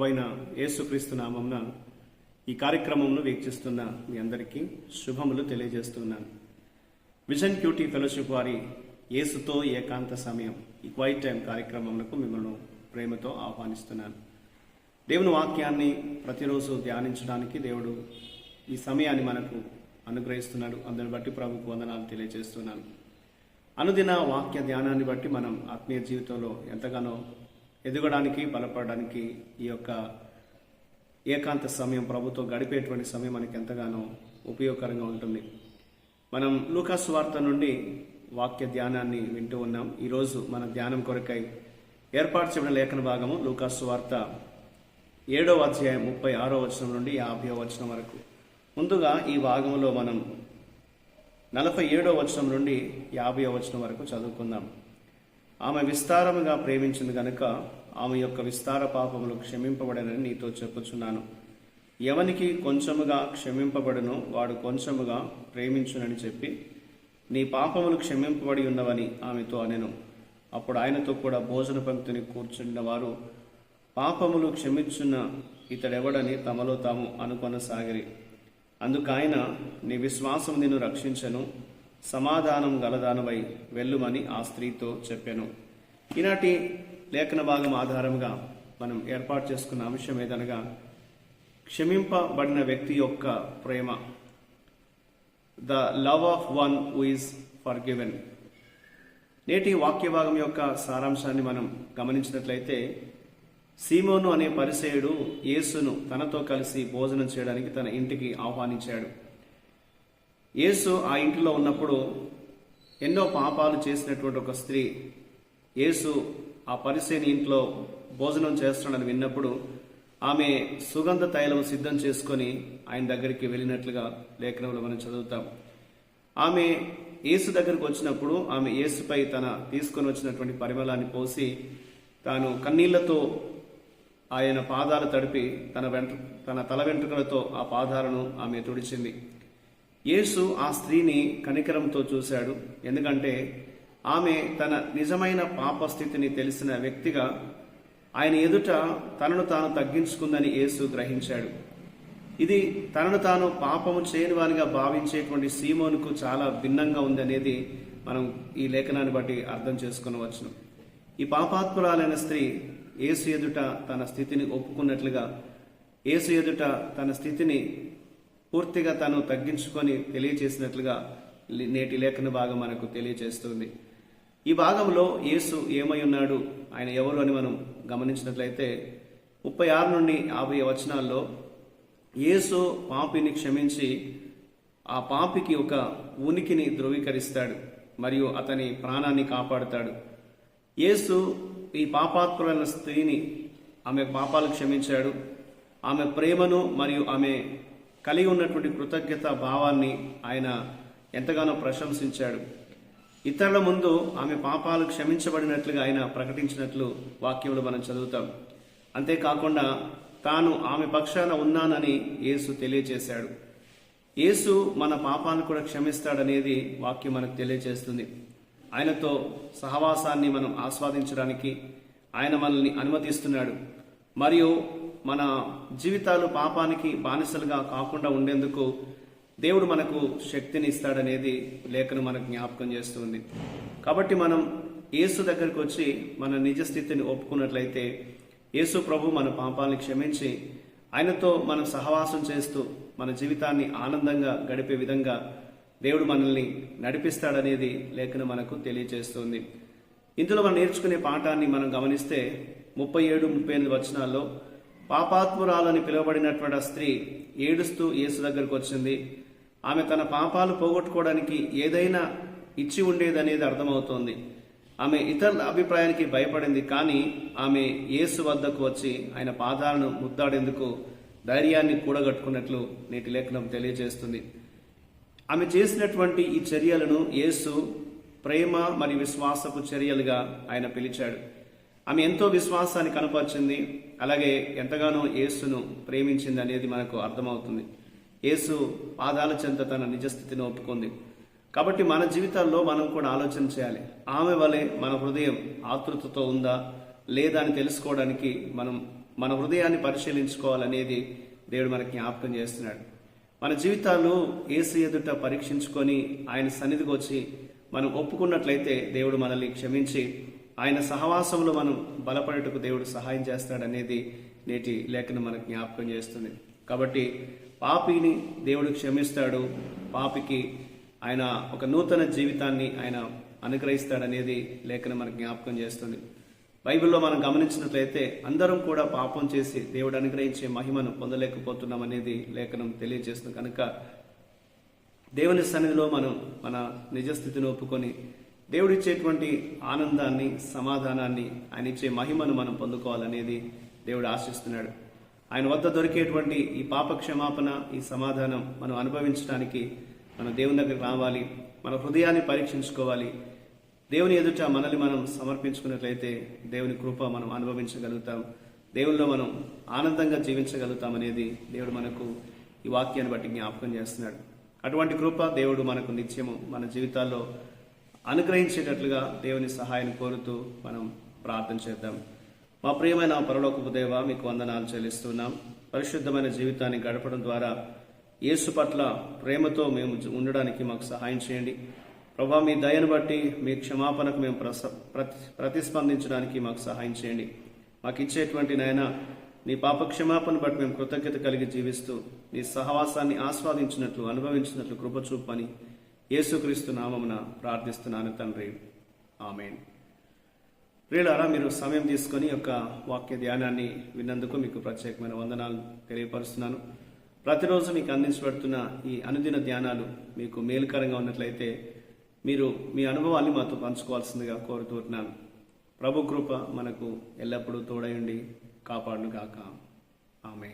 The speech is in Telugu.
ప్రభైన యేసుక్రీస్తు నామంన ఈ కార్యక్రమంను వీక్షిస్తున్న మీ అందరికీ శుభములు తెలియజేస్తున్నాను. విజన్ క్యూటీ ఫెలోషిప్ వారి యేసుతో ఏకాంత సమయం ఈ క్వైట్ టైం కార్యక్రమంలో మిమ్మల్ని ప్రేమతో ఆహ్వానిస్తున్నాను. దేవుని వాక్యాన్ని ప్రతిరోజు ధ్యానించడానికి దేవుడు ఈ సమయాన్ని మనకు అనుగ్రహిస్తున్నాడు. అందుని బట్టి ప్రభుకు వందనాలు తెలియజేస్తున్నాను. అనుదిన వాక్య ధ్యానాన్ని బట్టి మనం ఆత్మీయ జీవితంలో ఎంతగానో ఎదగడానికి బలపడడానికి ఈ యొక్క ఏకాంత సమయం ప్రభుత్వం గడిపేటువంటి సమయం మనకి ఎంతగానో ఉపయోగకరంగా ఉంటుంది. మనం లూకాస్ వార్త నుండి వాక్య ధ్యానాన్ని వింటూ ఉన్నాం. ఈరోజు మన ధ్యానం కొరకై ఏర్పాటు చేయబడిన లేఖన భాగము లూకాస్ వార్త ఏడవ అధ్యాయం ముప్పై ఆరో వచనం నుండి యాభై వచనం వరకు. ముందుగా ఈ భాగంలో మనం నలభై ఏడో వచనం నుండి యాభై వచనం వరకు చదువుకుందాం. ఆమె విస్తారముగా ప్రేమించింది గనుక ఆమె యొక్క విస్తార పాపములు క్షమింపబడనని నీతో చెప్పుచున్నాను. ఎవనికి కొంచెముగా క్షమింపబడును వాడు కొంచెముగా ప్రేమించునని చెప్పి నీ పాపములు క్షమింపబడి ఉన్నవని ఆమెతో అనెను. అప్పుడు ఆయనతో కూడా భోజన పంక్తిని కూర్చున్న వారు పాపములు క్షమించున్న ఇతడెవడని తమలో తాము అనుకొనసాగిరి. అందుకు ఆయన నీ విశ్వాసం నిన్ను రక్షించను సమాధానం గలదానవై వెళ్ళుమని ఆ స్త్రీతో చెప్పాను. ఈనాటి లేఖన భాగం ఆధారంగా మనం ఏర్పాటు చేసుకున్న అంశం ఏదనగా క్షమింపబడిన వ్యక్తి యొక్క ప్రేమ. The love of one who forgiven నేటి వాక్య భాగం యొక్క సారాంశాన్ని మనం గమనించినట్లయితే సీమోను అనే పరిసేయుడు యేసును తనతో కలిసి భోజనం చేయడానికి తన ఇంటికి ఆహ్వానించాడు. యేసు ఆ ఇంటిలో ఉన్నప్పుడు ఎన్నో పాపాలు చేసినటువంటి ఒక స్త్రీ యేసు ఆ పరిసేని ఇంట్లో భోజనం చేస్తున్నాడని విన్నప్పుడు ఆమె సుగంధ తైలం సిద్ధం చేసుకొని ఆయన దగ్గరికి వెళ్ళినట్లుగా లేఖనంలో మనం చదువుతాం. ఆమె యేసు దగ్గరకు వచ్చినప్పుడు ఆమె యేసుపై తన తీసుకొని వచ్చినటువంటి పరిమళాన్ని పోసి తాను కన్నీళ్ళతో ఆయన పాదాలు తడిపి తన వెంట తన తల వెంట్రుకలతో ఆ పాదాలను ఆమె తుడిచింది. యేసు ఆ స్త్రీని కనికరంతో చూశాడు. ఎందుకంటే ఆమె తన నిజమైన పాప స్థితిని తెలిసిన వ్యక్తిగా ఆయన ఎదుట తనను తాను తగ్గించుకుందని యేసు గ్రహించాడు. ఇది తనను తాను పాపము చేయని వారిగా భావించేటువంటి సీమోనుకు చాలా భిన్నంగా ఉందనేది మనం ఈ లేఖనాన్ని బట్టి అర్థం చేసుకునవచ్చును. ఈ పాపాత్మురాలైన స్త్రీ ఏసు ఎదుట తన స్థితిని ఒప్పుకున్నట్లుగా ఏసు ఎదుట తన స్థితిని పూర్తిగా తను తగ్గించుకొని తెలియచేసినట్లుగా నేటి లేఖన భాగం మనకు తెలియచేస్తుంది. ఈ భాగంలో యేసు ఏమై ఉన్నాడు? ఆయన ఎవరు అని మనం గమనించినట్లయితే ముప్పై ఆరు నుండి యాభై వచనాల్లో యేసు పాపిని క్షమించి ఆ పాపికి ఒక ఉనికిని ధృవీకరిస్తాడు మరియు అతని ప్రాణాన్ని కాపాడుతాడు. యేసు ఈ పాపాత్ములైన స్త్రీని ఆమె పాపాలు క్షమించాడు. ఆమె ప్రేమను మరియు ఆమె కలిగి ఉన్నటువంటి కృతజ్ఞత భావాన్ని ఆయన ఎంతగానో ప్రశంసించాడు. ఇతరుల ముందు ఆమె పాపాలు క్షమించబడినట్లుగా ఆయన ప్రకటించినట్లు వాక్యంలో మనం చదువుతాం. అంతేకాకుండా తాను ఆమె పక్షాన ఉన్నానని యేసు తెలియచేశాడు. యేసు మన పాపాలను కూడా క్షమిస్తాడనేది వాక్యం మనకు తెలియజేస్తుంది ఆయనతో సహవాసాన్ని మనం ఆస్వాదించడానికి ఆయన మనల్ని అనుమతిస్తున్నాడు. మరియు మన జీవితాలు పాపానికి బానిసలుగా కాకుండా ఉండేందుకు దేవుడు మనకు శక్తిని ఇస్తాడనేది లేఖను మనకు జ్ఞాపకం చేస్తుంది. కాబట్టి మనం యేసు దగ్గరకు వచ్చి మన నిజ స్థితిని ఒప్పుకున్నట్లయితే యేసు ప్రభు మన పాపాలను క్షమించి ఆయనతో మనం సహవాసం చేస్తూ మన జీవితాన్ని ఆనందంగా గడిపే విధంగా దేవుడు మనల్ని నడిపిస్తాడనేది లేఖను మనకు తెలియజేస్తుంది. ఇందులో మనం నేర్చుకునే పాఠాన్ని మనం గమనిస్తే ముప్పై ఏడు ముప్పై ఎనిమిది వచనాల్లో పాపాత్మురాలని పిలువబడినటువంటి ఆ స్త్రీ ఏడుస్తూ యేసు దగ్గరకు వచ్చింది. ఆమె తన పాపాలు పోగొట్టుకోవడానికి ఏదైనా ఇచ్చి ఉండేదనేది అర్థమవుతోంది. ఆమె ఇతరుల అభిప్రాయానికి భయపడింది కానీ ఆమె యేసు వద్దకు వచ్చి ఆయన పాదాలను ముద్దాడేందుకు ధైర్యాన్ని కూడగట్టుకున్నట్లు నేటి లేఖనం తెలియజేస్తుంది. ఆమె చేసినటువంటి ఈ చర్యలను యేసు ప్రేమ మరియు విశ్వాసపు చర్యలుగా ఆయన పిలిచాడు. ఆమె ఎంతో విశ్వాసాన్ని కనపరిచింది. అలాగే ఎంతగానో యేసును ప్రేమించింది అనేది మనకు అర్థమవుతుంది. యేసు పాదాల చెంత తన నిజస్థితిని ఒప్పుకుంది. కాబట్టి మన జీవితాల్లో మనం కూడా ఆలోచన చేయాలి. ఆమె వలె మన హృదయం ఆతృతతో ఉందా? లేదా అని తెలుసుకోవడానికి మనం మన హృదయాన్ని పరిశీలించుకోవాలనేది దేవుడు మనకి జ్ఞాపకం చేస్తున్నాడు. మన జీవితాల్లో ఏసు ఎదుట పరీక్షించుకొని ఆయన సన్నిధికి వచ్చి మనం ఒప్పుకున్నట్లయితే దేవుడు మనల్ని క్షమించి ఆయన సహవాసంలో మనం బలపడటకు దేవుడు సహాయం చేస్తాడనేది నేటి లేఖను మనకు జ్ఞాపకం చేస్తుంది. కాబట్టి పాపిని దేవుడు క్షమిస్తాడు. పాపికి ఆయన ఒక నూతన జీవితాన్ని ఆయన అనుగ్రహిస్తాడనేది లేఖను మనకు జ్ఞాపకం చేస్తుంది. బైబిల్లో మనం గమనించినట్లయితే అందరం కూడా పాపం చేసి దేవుడు అనుగ్రహించే మహిమను పొందలేకపోతున్నాం అనేది లేఖనం తెలియజేస్తుంది. కనుక దేవుని సన్నిధిలో మనం మన నిజస్థితిని ఒప్పుకొని దేవుడిచ్చేటువంటి ఆనందాన్ని సమాధానాన్ని ఆయన ఇచ్చే మహిమను మనం పొందుకోవాలనేది దేవుడు ఆశిస్తున్నాడు. ఆయన వద్ద దొరికేటువంటి ఈ పాప క్షమాపణ ఈ సమాధానం మనం అనుభవించడానికి మన దేవుని దగ్గరికి రావాలి మన హృదయాన్ని పరీక్షించుకోవాలి. దేవుని ఎదుట మనల్ని మనం సమర్పించుకున్నట్లయితే దేవుని కృప మనం అనుభవించగలుగుతాం. దేవుల్లో మనం ఆనందంగా జీవించగలుగుతాం అనేది దేవుడు మనకు ఈ వాక్యాన్ని బట్టి జ్ఞాపకం చేస్తున్నాడు. అటువంటి కృప దేవుడు మనకు నిత్యము మన జీవితాల్లో అనుగ్రహించేటట్లుగా దేవుని సహాయాన్ని కోరుతూ మనం ప్రార్థన చేద్దాం. మా ప్రియమైన పరలోకపు దేవ మీకు వందనాలు చెల్లిస్తున్నాం. పరిశుద్ధమైన జీవితాన్ని గడపడం ద్వారా యేసు పట్ల ప్రేమతో మేము ఉండడానికి మాకు సహాయం చేయండి. ప్రభా మీ దయను బట్టి మీ క్షమాపణకు మేము ప్రస ప్రతి ప్రతిస్పందించడానికి మాకు సహాయం చేయండి. మాకు ఇచ్చేటువంటి నాయన నీ పాప క్షమాపణ బట్టి మేము కృతజ్ఞత కలిగి జీవిస్తూ నీ సహవాసాన్ని ఆస్వాదించినట్లు అనుభవించినట్లు కృప చూపని యేసుక్రీస్తు నామమున ప్రార్థిస్తున్నాను తండ్రి. ఆమెన్. ప్రియులారా మీరు సమయం తీసుకొని ఒక యొక్క వాక్య ధ్యానాన్ని విన్నందుకు మీకు ప్రత్యేకమైన వందనాలు తెలియపరుస్తున్నాను. ప్రతిరోజు మీకు అందించబడుతున్న ఈ అనుదిన ధ్యానాలు మీకు మేలుకరంగా ఉన్నట్లయితే మీరు మీ అనుభవాన్ని మాతో పంచుకోవాల్సిందిగా కోరుతున్నాను. ప్రభు కృప మనకు ఎల్లప్పుడూ తోడయుండి కాపాడును గాక ఆమె